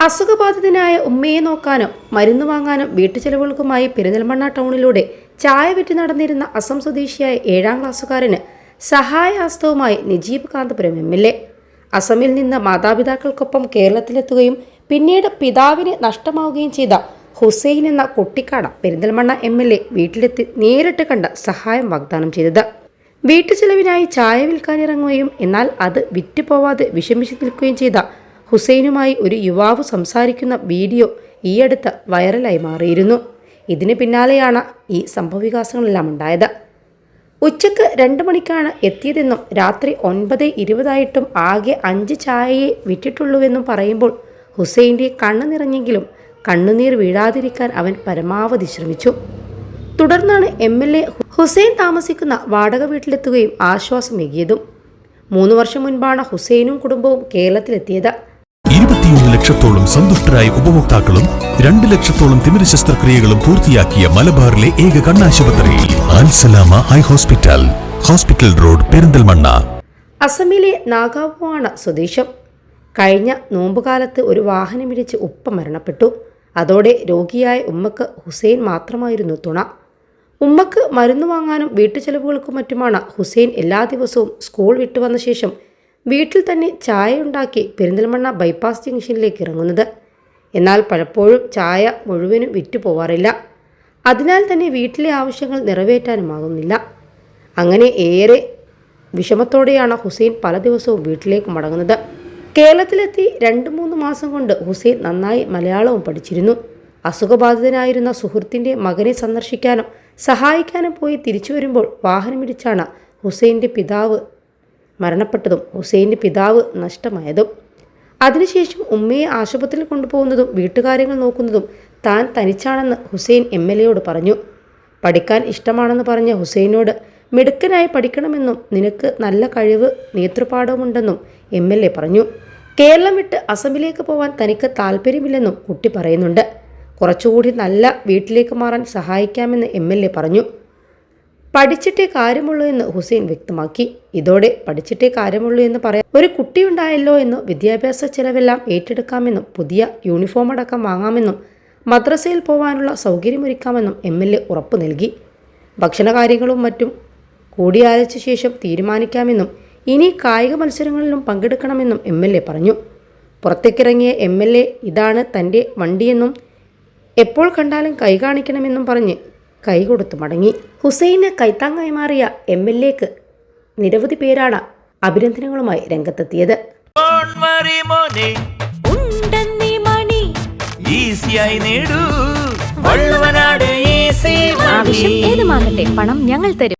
അസുഖബാധിതനായ ഉമ്മയെ നോക്കാനും മരുന്ന് വാങ്ങാനും വീട്ടുചെലവുകൾക്കുമായി പെരിന്തൽമണ്ണ ടൗണിലൂടെ ചായ വിറ്റ് നടന്നിരുന്ന അസം സ്വദേശിയായ ഏഴാം ക്ലാസ്സുകാരന് സഹായഹസ്തവുമായി Najeeb Kanthapuram M L A. അസമിൽ നിന്ന് മാതാപിതാക്കൾക്കൊപ്പം കേരളത്തിലെത്തുകയും പിന്നീട് പിതാവിനെ നഷ്ടമാവുകയും ചെയ്ത ഹുസൈൻ എന്ന കുട്ടിക്കാട പെരിന്തൽമണ്ണ എം എൽ എ വീട്ടിലെത്തി നേരിട്ട് കണ്ട് സഹായം വാഗ്ദാനം ചെയ്തത്. വീട്ടുചെലവിനായി ചായ വിൽക്കാനിറങ്ങുകയും എന്നാൽ അത് വിറ്റുപോവാതെ വിഷമിച്ചു നിൽക്കുകയും ചെയ്ത ഹുസൈനുമായി ഒരു യുവാവ് സംസാരിക്കുന്ന വീഡിയോ ഈയടുത്ത് വൈറലായി മാറിയിരുന്നു. ഇതിന് പിന്നാലെയാണ് ഈ സംഭവവികാസങ്ങളെല്ലാം ഉണ്ടായത്. ഉച്ചയ്ക്ക് രണ്ട് മണിക്കാണ് എത്തിയതെന്നും രാത്രി ഒൻപത് ഇരുപതായിട്ടും ആകെ അഞ്ച് ചായയെ വിറ്റിട്ടുള്ളൂവെന്നും പറയുമ്പോൾ ഹുസൈന്റെ കണ്ണു നിറഞ്ഞെങ്കിലും കണ്ണുനീർ വീഴാതിരിക്കാൻ അവൻ പരമാവധി ശ്രമിച്ചു. തുടർന്നാണ് എം എൽ എ ഹുസൈൻ താമസിക്കുന്ന വാടക വീട്ടിലെത്തുകയും ആശ്വാസമേകിയതും. മൂന്ന് വർഷം മുൻപാണ് ഹുസൈനും കുടുംബവും കേരളത്തിലെത്തിയത്. ഇരുപത്തിയൊന്ന് ലക്ഷത്തോളം സന്തുഷ്ടരായ ഉപഭോക്താക്കളും രണ്ട് ലക്ഷത്തോളം തിമിര ശസ്ത്രക്രിയകളും പൂർത്തിയാക്കിയ മലബാറിലെ ഏക കണ്ണാശുപത്രി Alsalama eye hospital hospital road Perinthalmanna. അസമിലെ നാഗാവുമാണ് സ്വദേശം. കഴിഞ്ഞ നോമ്പുകാലത്ത് ഒരു വാഹനമിടിച്ച് ഉപ്പ മരണപ്പെട്ടു. അതോടെ രോഗിയായ ഉമ്മക്ക് ഹുസൈൻ മാത്രമായിരുന്നു തുണ. ഉമ്മക്ക് മരുന്ന് വാങ്ങാനും വീട്ടുചെലവുകൾക്കും മറ്റുമാണ് ഹുസൈൻ എല്ലാ ദിവസവും സ്കൂൾ വിട്ടു വന്ന ശേഷം വീട്ടിൽ തന്നെ ചായ ഉണ്ടാക്കി പെരിന്തൽമണ്ണ ബൈപ്പാസ് ജംഗ്ഷനിലേക്ക് ഇറങ്ങുന്നത്. എന്നാൽ പലപ്പോഴും ചായ മുഴുവനും വിറ്റു പോവാറില്ല. അതിനാൽ തന്നെ വീട്ടിലെ ആവശ്യങ്ങൾ നിറവേറ്റാനുമാകുന്നില്ല. അങ്ങനെ ഏറെ വിഷമത്തോടെയാണ് ഹുസൈൻ പല ദിവസവും വീട്ടിലേക്ക് മടങ്ങുന്നത്. കേരളത്തിലെത്തി രണ്ട് മൂന്ന് മാസം കൊണ്ട് ഹുസൈൻ നന്നായി മലയാളവും പഠിച്ചിരുന്നു. അസുഖബാധിതനായിരുന്ന സുഹൃത്തിന്റെ മകനെ സന്ദർശിക്കാനും സഹായിക്കാനും പോയി തിരിച്ചു വരുമ്പോൾ വാഹനമിടിച്ചാണ് ഹുസൈന്റെ പിതാവ് മരണപ്പെട്ടതും ഹുസൈന്റെ പിതാവ് നഷ്ടമായതും. അതിനുശേഷം ഉമ്മയെ ആശുപത്രിയിൽ കൊണ്ടുപോകുന്നതും വീട്ടുകാര്യങ്ങൾ നോക്കുന്നതും താൻ തനിച്ചാണെന്ന് ഹുസൈൻ എം എൽ എയോട് പറഞ്ഞു. പഠിക്കാൻ ഇഷ്ടമാണെന്ന് പറഞ്ഞ ഹുസൈനോട് മിടുക്കനായി പഠിക്കണമെന്നും നിനക്ക് നല്ല കഴിവ് നേതൃപാഠവുമുണ്ടെന്നും എം എൽ എ പറഞ്ഞു. കേരളം വിട്ട് അസമിലേക്ക് പോകാൻ തനിക്ക് താല്പര്യമില്ലെന്നും കുട്ടി പറയുന്നുണ്ട്. കുറച്ചുകൂടി നല്ല വീട്ടിലേക്ക് മാറാൻ സഹായിക്കാമെന്ന് എം എൽ എ പറഞ്ഞു. പഠിച്ചിട്ടേ കാര്യമുള്ളൂ എന്ന് ഹുസൈൻ വ്യക്തമാക്കി. ഇതോടെ പഠിച്ചിട്ടേ കാര്യമുള്ളൂ എന്ന് പറയാൻ ഒരു കുട്ടിയുണ്ടായല്ലോ എന്നും വിദ്യാഭ്യാസ ചെലവെല്ലാം ഏറ്റെടുക്കാമെന്നും പുതിയ യൂണിഫോം അടക്കം വാങ്ങാമെന്നും മദ്രസയിൽ പോകാനുള്ള സൗകര്യമൊരുക്കാമെന്നും എം എൽ എ ഉറപ്പു നൽകി. ഭക്ഷണകാര്യങ്ങളും മറ്റും കൂടിയാലോചിച്ച ശേഷം തീരുമാനിക്കാമെന്നും ഇനി കായിക മത്സരങ്ങളിലും പങ്കെടുക്കണമെന്നും എം എൽ എ പറഞ്ഞു. പുറത്തേക്കിറങ്ങിയ എം എൽ എ ഇതാണ് തന്റെ വണ്ടിയെന്നും എപ്പോൾ കണ്ടാലും കൈ കാണിക്കണമെന്നും പറഞ്ഞ് കൈ കൊടുത്തു മടങ്ങി. ഹുസൈന് കൈത്താങ്ങായി മാറിയ എം എൽ എക്ക് നിരവധി പേരാണ് അഭിനന്ദനങ്ങളുമായി രംഗത്തെത്തിയത്. ആവശ്യം ഏതുമാകട്ടെ പണം ഞങ്ങൾ തരും.